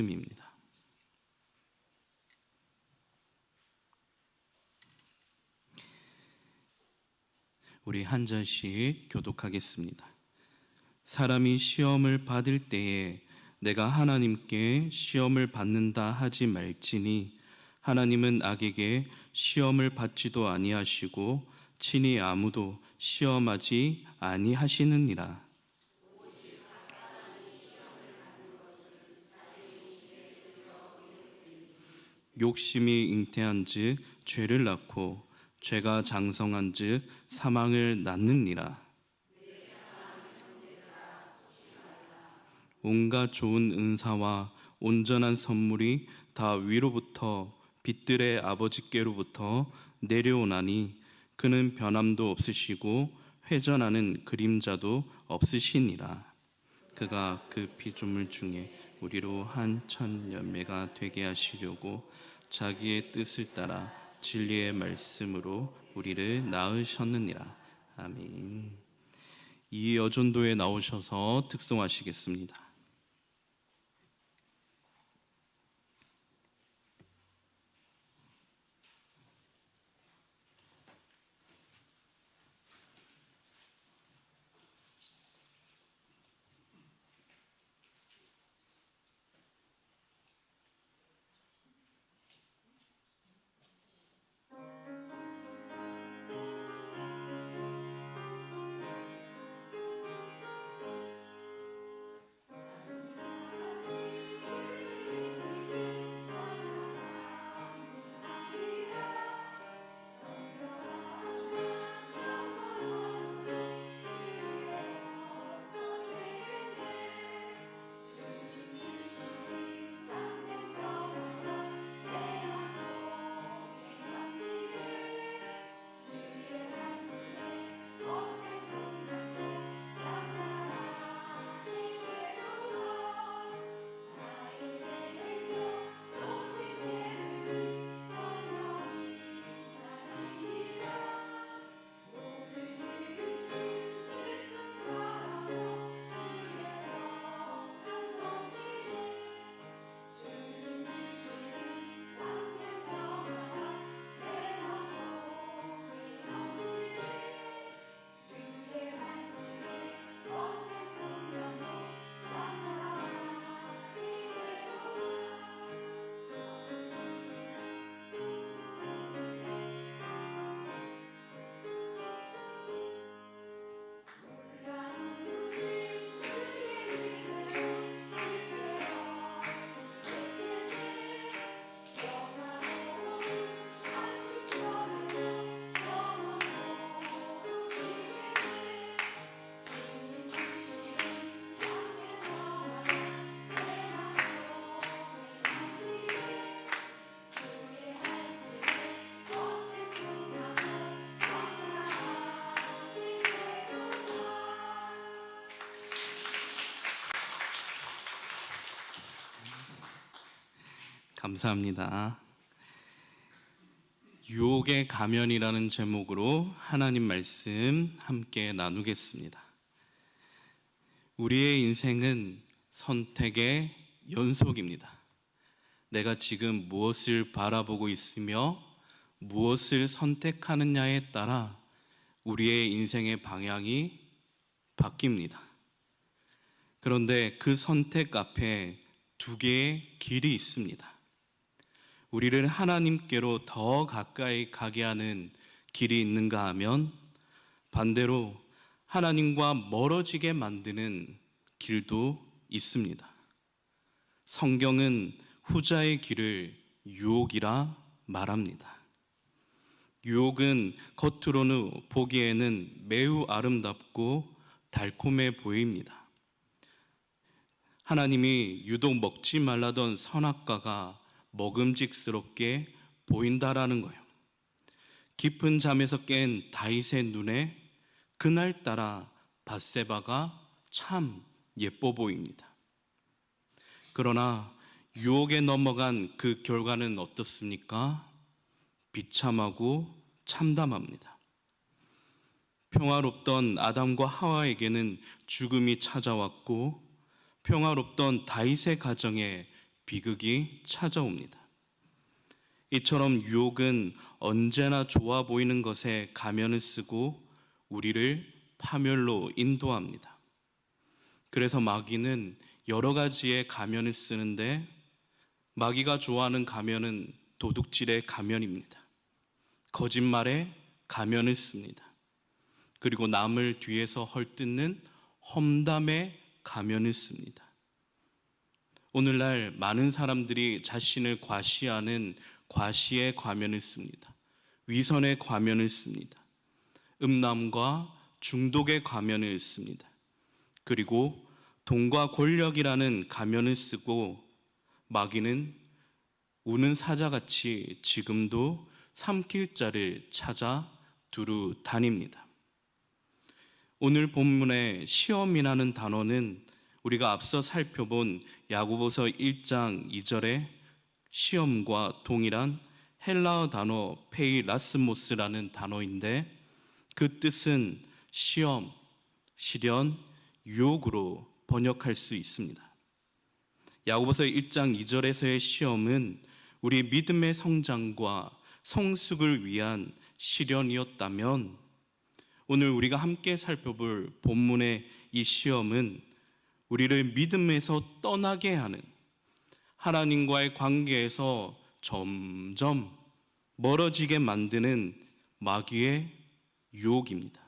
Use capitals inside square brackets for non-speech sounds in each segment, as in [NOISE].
말씀입니다. 우리 한 잔씩 교독하겠습니다. 사람이 시험을 받을 때에 내가 하나님께 시험을 받는다 하지 말지니 하나님은 악에게 시험을 받지도 아니하시고 친히 아무도 시험하지 아니하시느니라. 욕심이 잉태한즉 죄를 낳고 죄가 장성한즉 사망을 낳느니라. 온갖 좋은 은사와 온전한 선물이 다 위로부터 빛들의 아버지께로부터 내려오나니 그는 변함도 없으시고 회전하는 그림자도 없으시니라. 그가 그 피조물 중에 우리로 한 천 열매가 되게 하시려고 자기의 뜻을 따라 진리의 말씀으로 우리를 낳으셨느니라. 아멘. 이 여전도에 나오셔서 특송하시겠습니다. 감사합니다. 유혹의 가면이라는 제목으로 하나님 말씀 함께 나누겠습니다. 우리의 인생은 선택의 연속입니다. 내가 지금 무엇을 바라보고 있으며 무엇을 선택하느냐에 따라 우리의 인생의 방향이 바뀝니다. 그런데 그 선택 앞에 두 개의 길이 있습니다. 우리를 하나님께로 더 가까이 가게 하는 길이 있는가 하면 반대로 하나님과 멀어지게 만드는 길도 있습니다. 성경은 후자의 길을 유혹이라 말합니다. 유혹은 겉으로는 보기에는 매우 아름답고 달콤해 보입니다. 하나님이 유독 먹지 말라던 선악과가 먹음직스럽게 보인다라는 거예요. 깊은 잠에서 깬 다윗의 눈에 그날따라 바세바가 참 예뻐 보입니다. 그러나 유혹에 넘어간 그 결과는 어떻습니까? 비참하고 참담합니다. 평화롭던 아담과 하와에게는 죽음이 찾아왔고 평화롭던 다윗의 가정에 비극이 찾아옵니다. 이처럼 유혹은 언제나 좋아 보이는 것에 가면을 쓰고 우리를 파멸로 인도합니다. 그래서 마귀는 여러 가지의 가면을 쓰는데 마귀가 좋아하는 가면은 도둑질의 가면입니다. 거짓말의 가면을 씁니다. 그리고 남을 뒤에서 헐뜯는 험담의 가면을 씁니다. 오늘날 많은 사람들이 자신을 과시하는 과시의 과면을 씁니다. 위선의 과면을 씁니다. 음란과 중독의 가면을 씁니다. 그리고 돈과 권력이라는 가면을 쓰고 마귀는 우는 사자같이 지금도 삼킬 자를 찾아 두루 다닙니다. 오늘 본문의 시험이라는 단어는 우리가 앞서 살펴본 야고보서 1장 2절의 시험과 동일한 헬라어 단어 페이라스모스라는 단어인데 그 뜻은 시험, 시련, 유혹으로 번역할 수 있습니다. 야고보서 1장 2절에서의 시험은 우리 믿음의 성장과 성숙을 위한 시련이었다면 오늘 우리가 함께 살펴볼 본문의 이 시험은 우리를 믿음에서 떠나게 하는 하나님과의 관계에서 점점 멀어지게 만드는 마귀의 유혹입니다.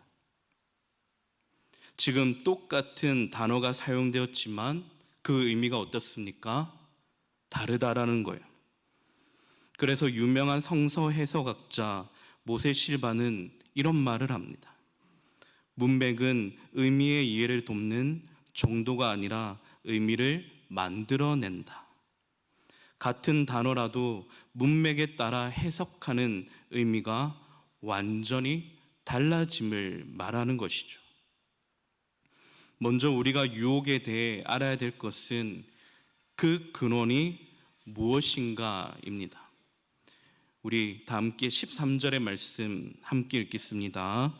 지금 똑같은 단어가 사용되었지만 그 의미가 어떻습니까? 다르다라는 거예요. 그래서 유명한 성서 해석학자 모세 실바는 이런 말을 합니다. 문맥은 의미의 이해를 돕는 정도가 아니라 의미를 만들어낸다. 같은 단어라도 문맥에 따라 해석하는 의미가 완전히 달라짐을 말하는 것이죠. 먼저 우리가 유혹에 대해 알아야 될 것은 그 근원이 무엇인가입니다. 우리 다 함께 13절의 말씀 함께 읽겠습니다.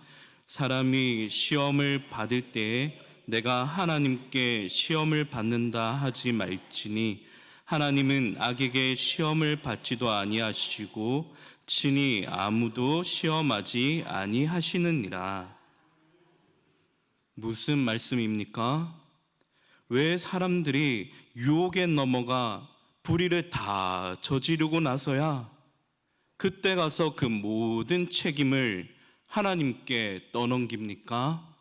사람이 시험을 받을 때에 내가 하나님께 시험을 받는다 하지 말지니 하나님은 악에게 시험을 받지도 아니하시고 친히 아무도 시험하지 아니하시느니라. 무슨 말씀입니까? 왜 사람들이 유혹에 넘어가 불의를 다 저지르고 나서야 그때 가서 그 모든 책임을 하나님께 떠넘깁니까?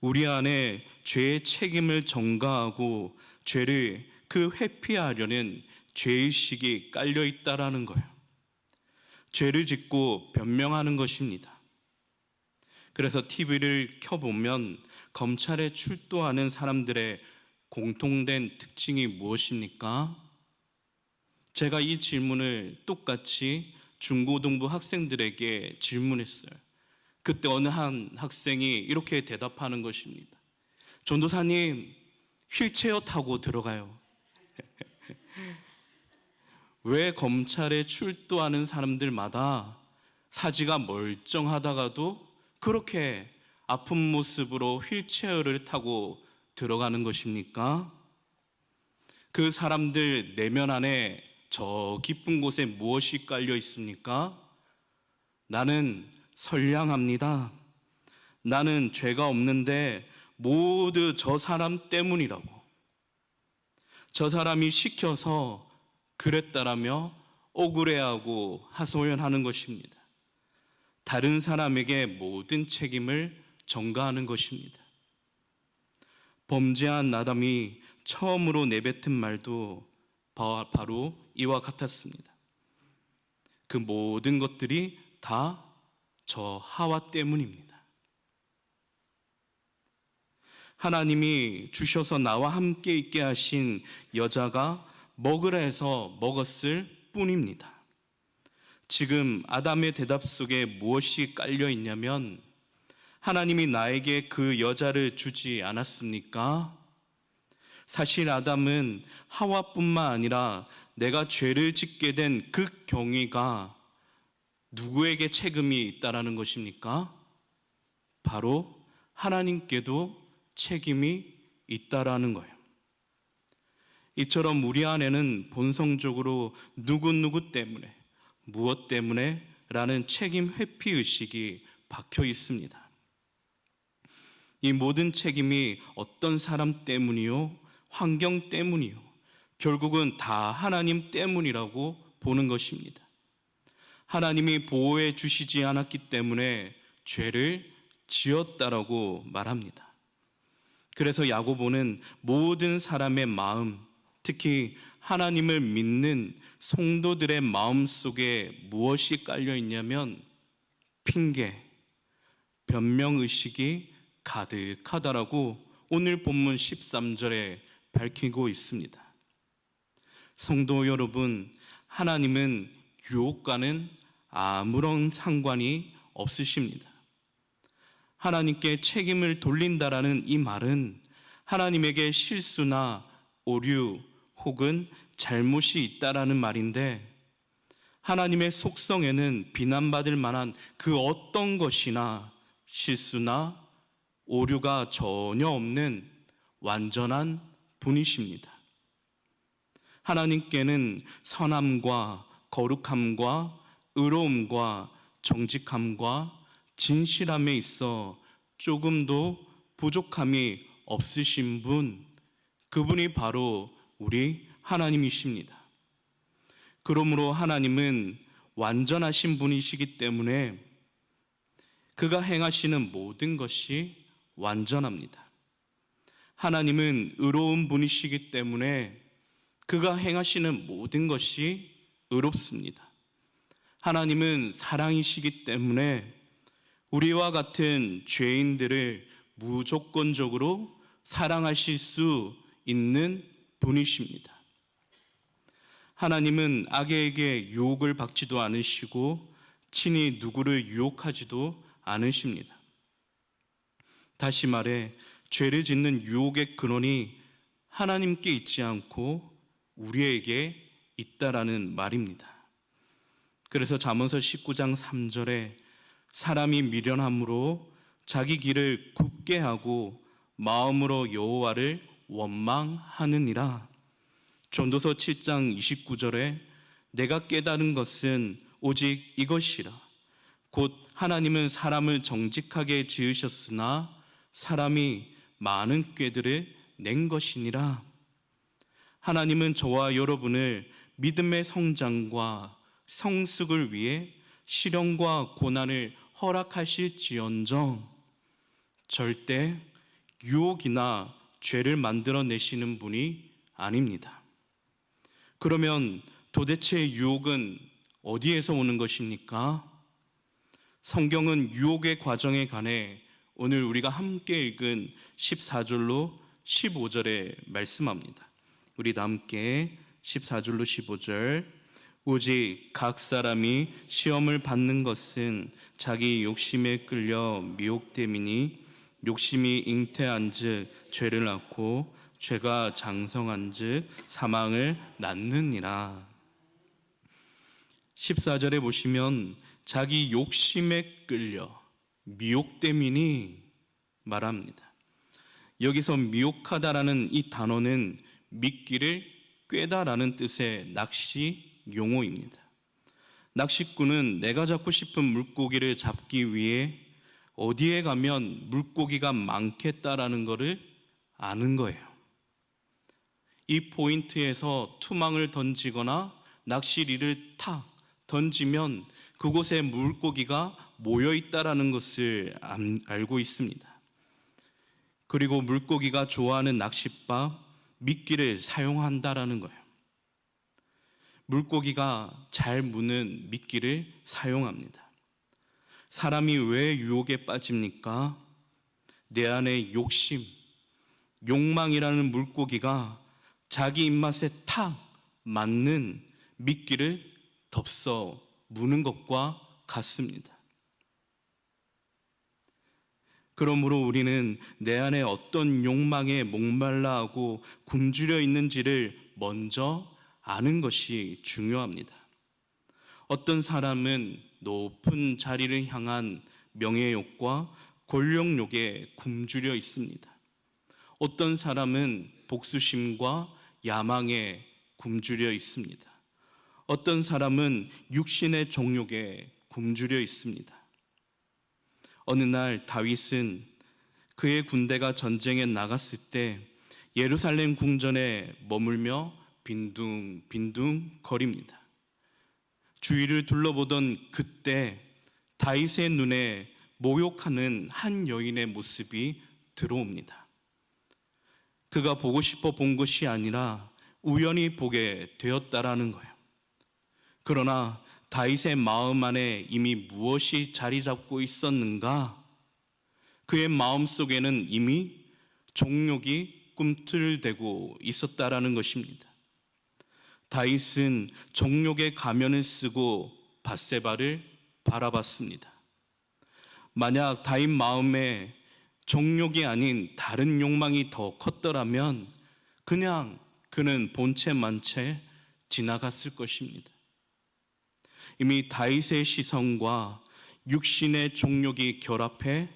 우리 안에 죄의 책임을 전가하고 죄를 그 회피하려는 죄의식이 깔려 있다라는 거예요. 죄를 짓고 변명하는 것입니다. 그래서 TV를 켜보면 검찰에 출두하는 사람들의 공통된 특징이 무엇입니까? 제가 이 질문을 똑같이 중고등부 학생들에게 질문했어요. 그때 어느 한 학생이 이렇게 대답하는 것입니다. 전도사님, 휠체어 타고 들어가요. [LAUGHS] 왜 검찰에 출두하는 사람들마다 사지가 멀쩡하다가도 그렇게 아픈 모습으로 휠체어를 타고 들어가는 것입니까? 그 사람들 내면 안에 저 깊은 곳에 무엇이 깔려 있습니까? 나는 선량합니다. 나는 죄가 없는데 모두 저 사람 때문이라고. 저 사람이 시켜서 그랬다라며 억울해하고 하소연하는 것입니다. 다른 사람에게 모든 책임을 전가하는 것입니다. 범죄한 나담이 처음으로 내뱉은 말도 바로 이와 같았습니다. 그 모든 것들이 다 저 하와 때문입니다. 하나님이 주셔서 나와 함께 있게 하신 여자가 먹으라 해서 먹었을 뿐입니다. 지금 아담의 대답 속에 무엇이 깔려 있냐면 하나님이 나에게 그 여자를 주지 않았습니까? 사실 아담은 하와뿐만 아니라 내가 죄를 짓게 된 그 경위가 누구에게 책임이 있다라는 것입니까? 바로 하나님께도 책임이 있다라는 거예요. 이처럼 우리 안에는 본성적으로 누구누구 때문에, 무엇 때문에 라는 책임 회피 의식이 박혀 있습니다. 이 모든 책임이 어떤 사람 때문이요, 환경 때문이요, 결국은 다 하나님 때문이라고 보는 것입니다. 하나님이 보호해 주시지 않았기 때문에 죄를 지었다라고 말합니다. 그래서 야고보는 모든 사람의 마음, 특히 하나님을 믿는 성도들의 마음 속에 무엇이 깔려 있냐면 핑계, 변명 의식이 가득하다라고 오늘 본문 13절에 밝히고 있습니다. 성도 여러분, 하나님은 유혹과는 아무런 상관이 없으십니다. 하나님께 책임을 돌린다라는 이 말은 하나님에게 실수나 오류 혹은 잘못이 있다라는 말인데 하나님의 속성에는 비난받을 만한 그 어떤 것이나 실수나 오류가 전혀 없는 완전한 분이십니다. 하나님께는 선함과 거룩함과 의로움과 정직함과 진실함에 있어 조금도 부족함이 없으신 분, 그분이 바로 우리 하나님이십니다. 그러므로 하나님은 완전하신 분이시기 때문에 그가 행하시는 모든 것이 완전합니다. 하나님은 의로운 분이시기 때문에 그가 행하시는 모든 것이 의롭습니다. 하나님은 사랑이시기 때문에 우리와 같은 죄인들을 무조건적으로 사랑하실 수 있는 분이십니다. 하나님은 악에게 유혹을 받지도 않으시고 친히 누구를 유혹하지도 않으십니다. 다시 말해 죄를 짓는 유혹의 근원이 하나님께 있지 않고 우리에게 있다라는 말입니다. 그래서 잠언서 19장 3절에 사람이 미련함으로 자기 길을 굽게 하고 마음으로 여호와를 원망하느니라. 전도서 7장 29절에 내가 깨달은 것은 오직 이것이라. 곧 하나님은 사람을 정직하게 지으셨으나 사람이 많은 꾀들을 낸 것이니라. 하나님은 저와 여러분을 믿음의 성장과 성숙을 위해 시련과 고난을 허락하실지언정 절대 유혹이나 죄를 만들어내시는 분이 아닙니다. 그러면 도대체 유혹은 어디에서 오는 것입니까? 성경은 유혹의 과정에 관해 오늘 우리가 함께 읽은 14절로 15절에 말씀합니다. 우리 다 함께 14절로 15절 오직 각 사람이 시험을 받는 것은 자기 욕심에 끌려 미혹됨이니 욕심이 잉태한즉 죄를 낳고 죄가 장성한즉 사망을 낳느니라. 14절에 보시면 자기 욕심에 끌려 미혹됨이니 말합니다. 여기서 미혹하다라는 이 단어는 믿기를 꿰다라는 뜻의 낚시 용어입니다. 낚시꾼은 내가 잡고 싶은 물고기를 잡기 위해 어디에 가면 물고기가 많겠다라는 것을 아는 거예요. 이 포인트에서 투망을 던지거나 낚시리를 탁 던지면 그곳에 물고기가 모여 있다라는 것을 알고 있습니다. 그리고 물고기가 좋아하는 낚싯바 미끼를 사용한다라는 거예요. 물고기가 잘 무는 미끼를 사용합니다. 사람이 왜 유혹에 빠집니까? 내 안에 욕심, 욕망이라는 물고기가 자기 입맛에 탁 맞는 미끼를 덥서 무는 것과 같습니다. 그러므로 우리는 내 안에 어떤 욕망에 목말라 하고 굶주려 있는지를 먼저 아는 것이 중요합니다. 어떤 사람은 높은 자리를 향한 명예욕과 권력욕에 굶주려 있습니다. 어떤 사람은 복수심과 야망에 굶주려 있습니다. 어떤 사람은 육신의 정욕에 굶주려 있습니다. 어느 날 다윗은 그의 군대가 전쟁에 나갔을 때 예루살렘 궁전에 머물며 빈둥 빈둥 거립니다. 주위를 둘러보던 그때 다윗의 눈에 모욕하는 한 여인의 모습이 들어옵니다. 그가 보고 싶어 본 것이 아니라 우연히 보게 되었다라는 거예요. 그러나 다윗의 마음 안에 이미 무엇이 자리 잡고 있었는가? 그의 마음 속에는 이미 종욕이 꿈틀대고 있었다라는 것입니다. 다윗은 종욕의 가면을 쓰고 바세바를 바라봤습니다. 만약 다윗 마음에 종욕이 아닌 다른 욕망이 더 컸더라면 그냥 그는 본체 만채 지나갔을 것입니다. 이미 다윗의 시선과 육신의 종욕이 결합해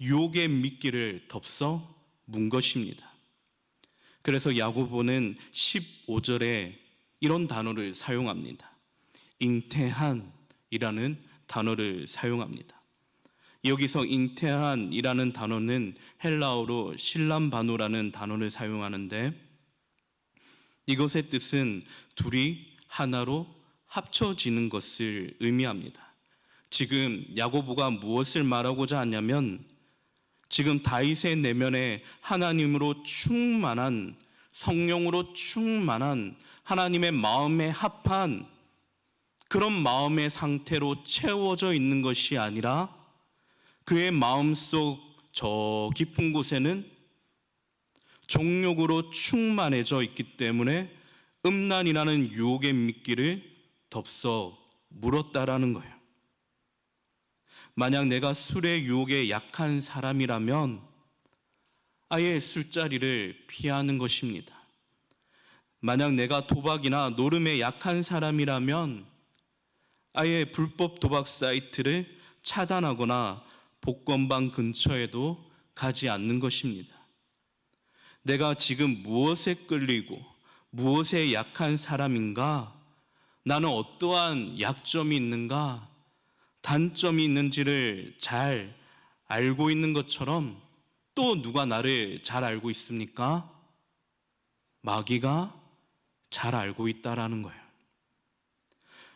유혹의 미끼를 덮서 문 것입니다. 그래서 야고보는 15절에 이런 단어를 사용합니다. 잉태한이라는 단어를 사용합니다. 여기서 잉태한이라는 단어는 헬라어로 실람바노라는 단어를 사용하는데 이것의 뜻은 둘이 하나로 합쳐지는 것을 의미합니다. 지금 야고보가 무엇을 말하고자 하냐면 지금 다윗의 내면에 하나님으로 충만한 성령으로 충만한 하나님의 마음에 합한 그런 마음의 상태로 채워져 있는 것이 아니라 그의 마음 속 저 깊은 곳에는 종욕으로 충만해져 있기 때문에 음란이라는 유혹의 미끼를 덮서 물었다라는 거예요. 만약 내가 술의 유혹에 약한 사람이라면 아예 술자리를 피하는 것입니다. 만약 내가 도박이나 노름에 약한 사람이라면 아예 불법 도박 사이트를 차단하거나 복권방 근처에도 가지 않는 것입니다. 내가 지금 무엇에 끌리고 무엇에 약한 사람인가? 나는 어떠한 약점이 있는가? 단점이 있는지를 잘 알고 있는 것처럼 또 누가 나를 잘 알고 있습니까? 마귀가 잘 알고 있다라는 거예요.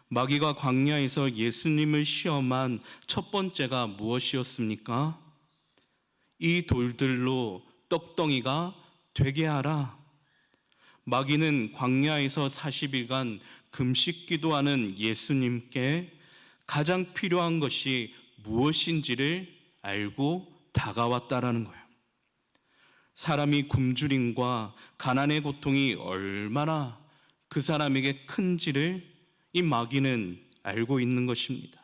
마귀가 광야에서 예수님을 시험한 첫 번째가 무엇이었습니까? 이 돌들로 떡덩이가 되게 하라. 마귀는 광야에서 40일간 금식 기도하는 예수님께 가장 필요한 것이 무엇인지를 알고 다가왔다라는 거예요. 사람이 굶주림과 가난의 고통이 얼마나 그 사람에게 큰 지를 이 마귀는 알고 있는 것입니다.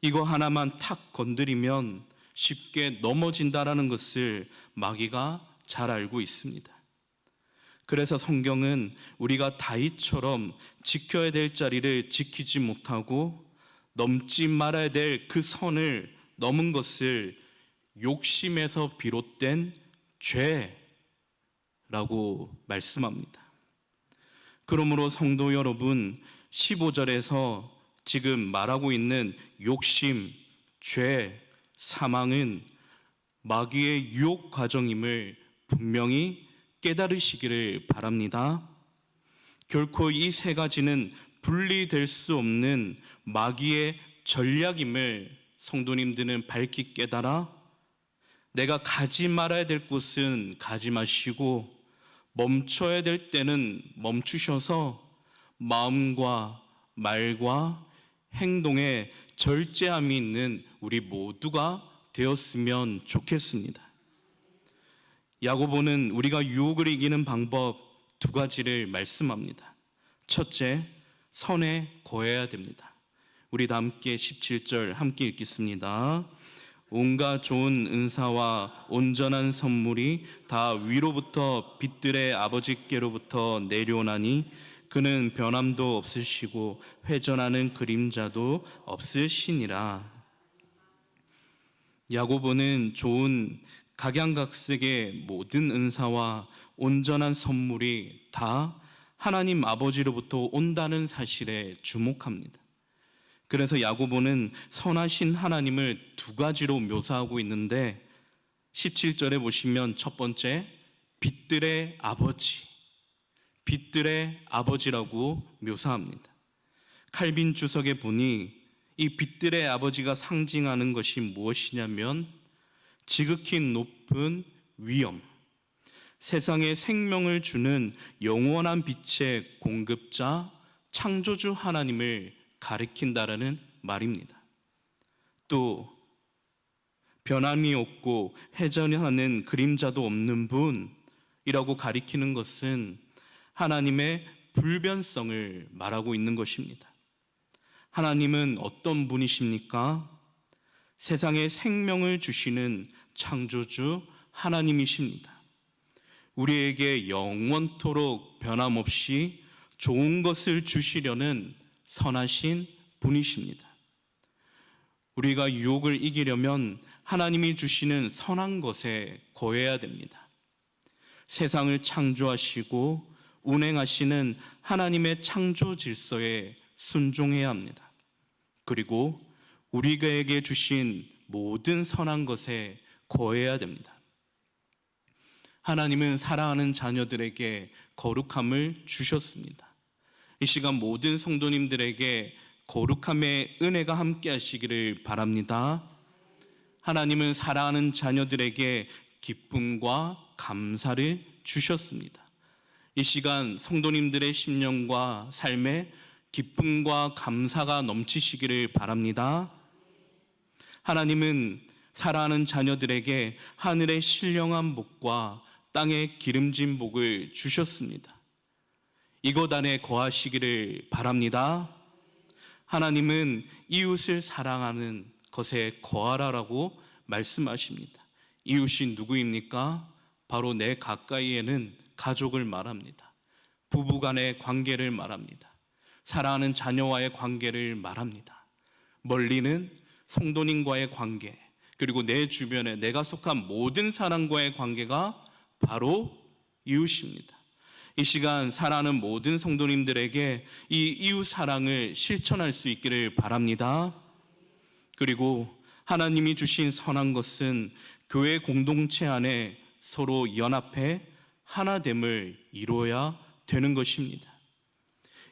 이거 하나만 탁 건드리면 쉽게 넘어진다라는 것을 마귀가 잘 알고 있습니다. 그래서 성경은 우리가 다윗처럼 지켜야 될 자리를 지키지 못하고 넘지 말아야 될 그 선을 넘은 것을 욕심에서 비롯된 죄라고 말씀합니다. 그러므로 성도 여러분 15절에서 지금 말하고 있는 욕심, 죄, 사망은 마귀의 유혹 과정임을 분명히 깨달으시기를 바랍니다. 결코 이 세 가지는 분리될 수 없는 마귀의 전략임을 성도님들은 밝히 깨달아 내가 가지 말아야 될 곳은 가지 마시고 멈춰야 될 때는 멈추셔서 마음과 말과 행동에 절제함이 있는 우리 모두가 되었으면 좋겠습니다. 야고보는 우리가 유혹을 이기는 방법 두 가지를 말씀합니다. 첫째, 선에 거해야 됩니다. 우리 다 함께 17절 함께 읽겠습니다. 온갖 좋은 은사와 온전한 선물이 다 위로부터 빛들의 아버지께로부터 내려오나니 그는 변함도 없으시고 회전하는 그림자도 없으시니라. 야고보는 좋은 각양각색의 모든 은사와 온전한 선물이 다 하나님 아버지로부터 온다는 사실에 주목합니다. 그래서 야고보는 선하신 하나님을 두 가지로 묘사하고 있는데 17절에 보시면 첫 번째 빛들의 아버지 빛들의 아버지라고 묘사합니다. 칼빈 주석에 보니 이 빛들의 아버지가 상징하는 것이 무엇이냐면 지극히 높은 위엄, 세상에 생명을 주는 영원한 빛의 공급자, 창조주 하나님을 가리킨다라는 말입니다. 또 변함이 없고 해전하는 그림자도 없는 분이라고 가리키는 것은 하나님의 불변성을 말하고 있는 것입니다. 하나님은 어떤 분이십니까? 세상에 생명을 주시는 창조주 하나님이십니다. 우리에게 영원토록 변함없이 좋은 것을 주시려는 선하신 분이십니다. 우리가 유혹을 이기려면 하나님이 주시는 선한 것에 거해야 됩니다. 세상을 창조하시고 운행하시는 하나님의 창조 질서에 순종해야 합니다. 그리고 우리에게 주신 모든 선한 것에 거해야 됩니다. 하나님은 사랑하는 자녀들에게 거룩함을 주셨습니다. 이 시간 모든 성도님들에게 거룩함의 은혜가 함께 하시기를 바랍니다. 하나님은 사랑하는 자녀들에게 기쁨과 감사를 주셨습니다. 이 시간 성도님들의 심령과 삶에 기쁨과 감사가 넘치시기를 바랍니다. 하나님은 사랑하는 자녀들에게 하늘의 신령한 복과 땅의 기름진 복을 주셨습니다. 이곳 안에 거하시기를 바랍니다. 하나님은 이웃을 사랑하는 것에 거하라라고 말씀하십니다. 이웃이 누구입니까? 바로 내 가까이에는 가족을 말합니다. 부부 간의 관계를 말합니다. 사랑하는 자녀와의 관계를 말합니다. 멀리는 성도님과의 관계, 그리고 내 주변에 내가 속한 모든 사람과의 관계가 바로 이웃입니다. 이 시간 사랑하는 모든 성도님들에게 이 이웃 사랑을 실천할 수 있기를 바랍니다. 그리고 하나님이 주신 선한 것은 교회 공동체 안에 서로 연합해 하나됨을 이루어야 되는 것입니다.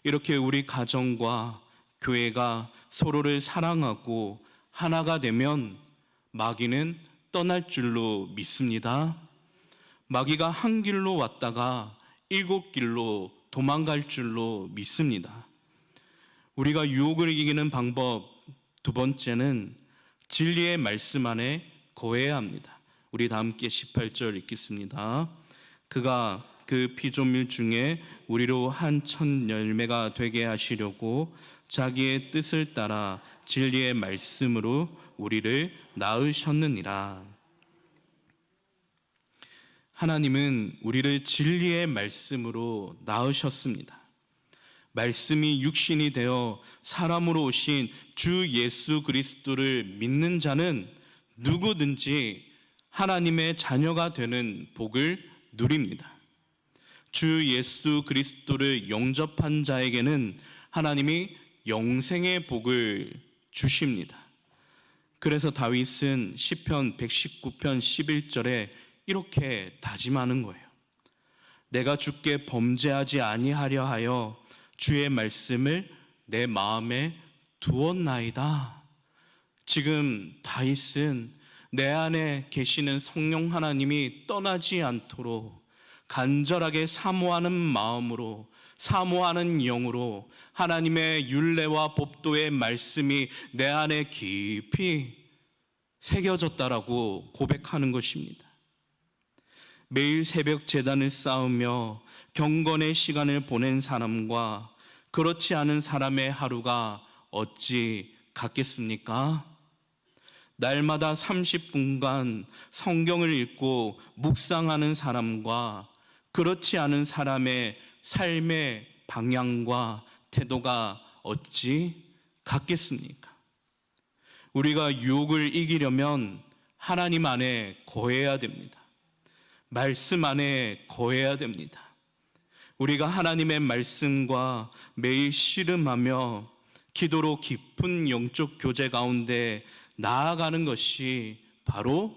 이렇게 우리 가정과 교회가 서로를 사랑하고 하나가 되면 마귀는 떠날 줄로 믿습니다. 마귀가 한 길로 왔다가 일곱 길로 도망갈 줄로 믿습니다. 우리가 유혹을 이기는 방법 두 번째는 진리의 말씀 안에 거해야 합니다. 우리 다 함께 18절 읽겠습니다. 그가 그 피조물 중에 우리로 한천 열매가 되게 하시려고 자기의 뜻을 따라 진리의 말씀으로 우리를 낳으셨느니라. 하나님은 우리를 진리의 말씀으로 낳으셨습니다. 말씀이 육신이 되어 사람으로 오신 주 예수 그리스도를 믿는 자는 누구든지 하나님의 자녀가 되는 복을 누립니다. 주 예수 그리스도를 영접한 자에게는 하나님이 영생의 복을 주십니다. 그래서 다윗은 시편 119편 11절에 이렇게 다짐하는 거예요. 내가 주께 범죄하지 아니하려 하여 주의 말씀을 내 마음에 두었나이다. 지금 다윗은 내 안에 계시는 성령 하나님이 떠나지 않도록 간절하게 사모하는 마음으로 사모하는 영으로 하나님의 윤례와 법도의 말씀이 내 안에 깊이 새겨졌다라고 고백하는 것입니다. 매일 새벽 재단을 쌓으며 경건의 시간을 보낸 사람과 그렇지 않은 사람의 하루가 어찌 같겠습니까? 날마다 30분간 성경을 읽고 묵상하는 사람과 그렇지 않은 사람의 삶의 방향과 태도가 어찌 같겠습니까? 우리가 유혹을 이기려면 하나님 안에 거해야 됩니다. 말씀 안에 거해야 됩니다. 우리가 하나님의 말씀과 매일 씨름하며 기도로 깊은 영적 교제 가운데 나아가는 것이 바로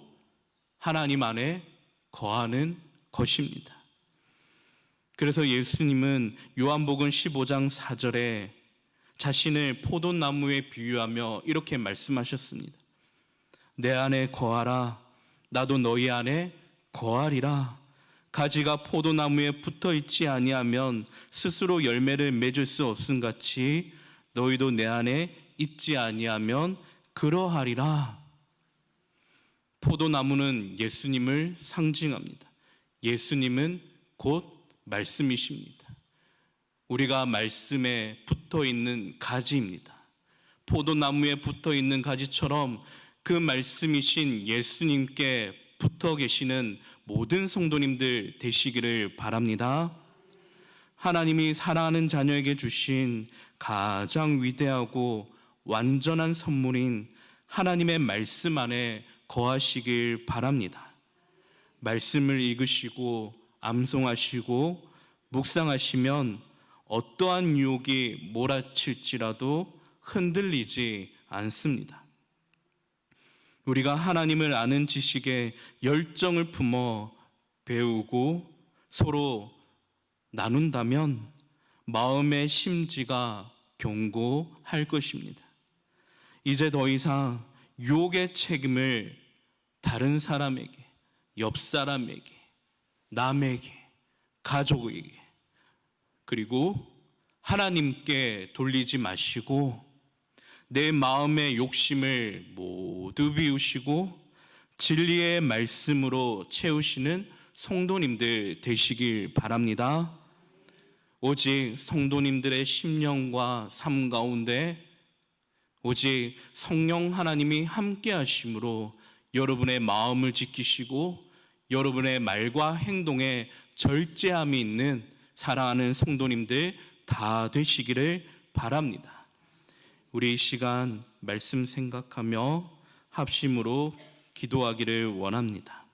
하나님 안에 거하는 것입니다. 그래서 예수님은 요한복음 15장 4절에 자신을 포도나무에 비유하며 이렇게 말씀하셨습니다. 내 안에 거하라. 나도 너희 안에 거하리라. 가지가 포도나무에 붙어 있지 아니하면 스스로 열매를 맺을 수 없음 같이 너희도 내 안에 있지 아니하면 그러하리라. 포도나무는 예수님을 상징합니다. 예수님은 곧 말씀이십니다. 우리가 말씀에 붙어 있는 가지입니다. 포도나무에 붙어 있는 가지처럼 그 말씀이신 예수님께 붙어 계시는 모든 성도님들 되시기를 바랍니다. 하나님이 사랑하는 자녀에게 주신 가장 위대하고 완전한 선물인 하나님의 말씀 안에 거하시길 바랍니다. 말씀을 읽으시고 암송하시고 묵상하시면 어떠한 유혹이 몰아칠지라도 흔들리지 않습니다. 우리가 하나님을 아는 지식에 열정을 품어 배우고 서로 나눈다면 마음의 심지가 견고할 것입니다. 이제 더 이상 유혹의 책임을 다른 사람에게, 옆 사람에게, 남에게, 가족에게, 그리고 하나님께 돌리지 마시고 내 마음의 욕심을 모두 비우시고 진리의 말씀으로 채우시는 성도님들 되시길 바랍니다. 오직 성도님들의 심령과 삶 가운데 오직 성령 하나님이 함께 하심으로 여러분의 마음을 지키시고 여러분의 말과 행동에 절제함이 있는 사랑하는 성도님들 다 되시기를 바랍니다. 우리 이 시간 말씀 생각하며 합심으로 기도하기를 원합니다.